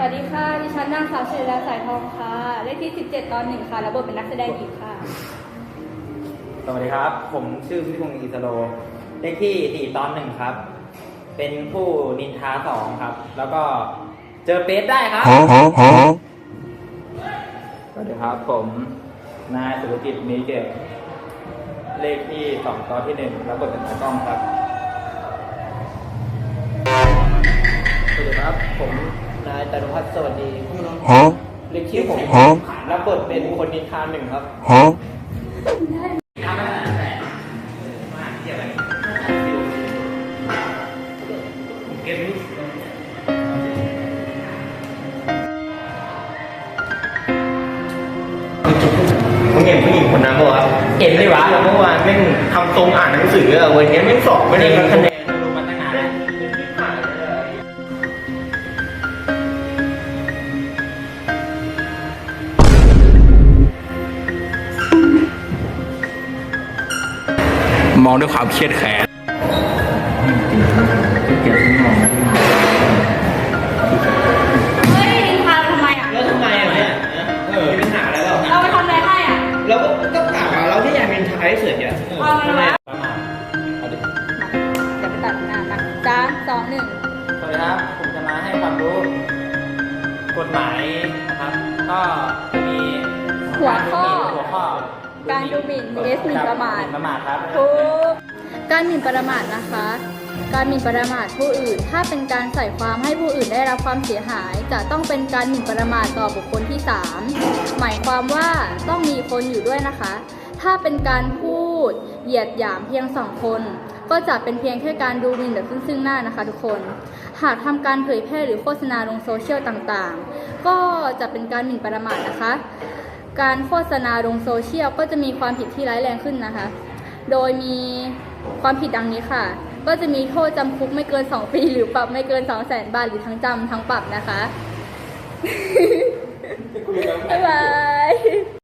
สวัสดีค่ะ ดิฉันนางสาวศิริราสายทองค่ะ เลขที่ 17 ตอนหนึ่งค่ะรับบทเป็นนักแสดงหญิงค่ะ สวัสดีครับ ผมชื่อพิพงศ์อิสโรเลขที่สี่ตอนหนึ่งครับ เป็นผู้นินทาสองครับ แล้วก็เจอเปสได้ครับ สวัสดีครับ ผมนายสุรกิจมีเกตเลขที่สองตอนที่หนึ่งแล้วบทเป็นตากล้องครับ สวัสดีครับ ผม นายจารุพัฒน์สวัสดีผู้น้อง Huh? เลขที่ผม Huh? รับบทเป็นคนนินทาหนึ่งครับ Huh? มึงเห็นผู้หญิงคนนั้นปะวะเห็นเลยวะเมื่อวานแม่งทำทรงอ่านหนังสืออะวันนี้แม่งสอบไม่ได้สักคะแนนรู้มาตั้งนาน มองด้วยความเครียดแค้นเฮ้ยนินทาเราทำไมอะ แล้วทำไมอะเนี่ยเออมีปัญหาอะไรเปล่าเราไปทำอะไรให้อะแล้วก็ก็กล่าวมาเราที่อยากเป็นไทยเสือกเนี่ยเอาไงวะประมาณเอาดิมาเดี๋ยวไปตัดหน้ามาสามสองหนึ่งสวัสดีครับ ผมจะมาให้ความรู้กฎหมายนะครับ ก็จะมีหัวข้อ หัวข้อ การดูหมิ่น vs หมิ่นประมาทหมิ่นประมาทครับถูกการหมิ่นประมาทนะคะ การหมิ่นประมาทผู้อื่น ถ้าเป็นการใส่ความให้ผู้อื่นได้รับความเสียหาย จะต้องเป็นการหมิ่นประมาทต่อบุคคลที่ 3 หมายความว่าต้องมีคนอยู่ด้วยนะคะ ถ้าเป็นการพูดเหยียดหยามเพียงสองคนก็จะเป็นเพียงแค่การดูหมิ่นแบบซึ่งๆหน้านะคะทุกคน หากทำการเผยแพร่หรือโฆษณาลงโซเชียลต่างๆ ก็จะเป็นการหมิ่นประมาทนะคะ การโฆษณาลงโซเชียลก็จะมีความผิดที่ร้ายแรงขึ้นนะคะ โดยมีความผิดดังนี้ค่ะ ก็จะมีโทษจำคุกไม่เกิน 2 ปี หรือปรับไม่เกิน 2 0 0 0 0 0 บาท หรือทั้งจำทั้งปรับนะคะ บ๊ายบาย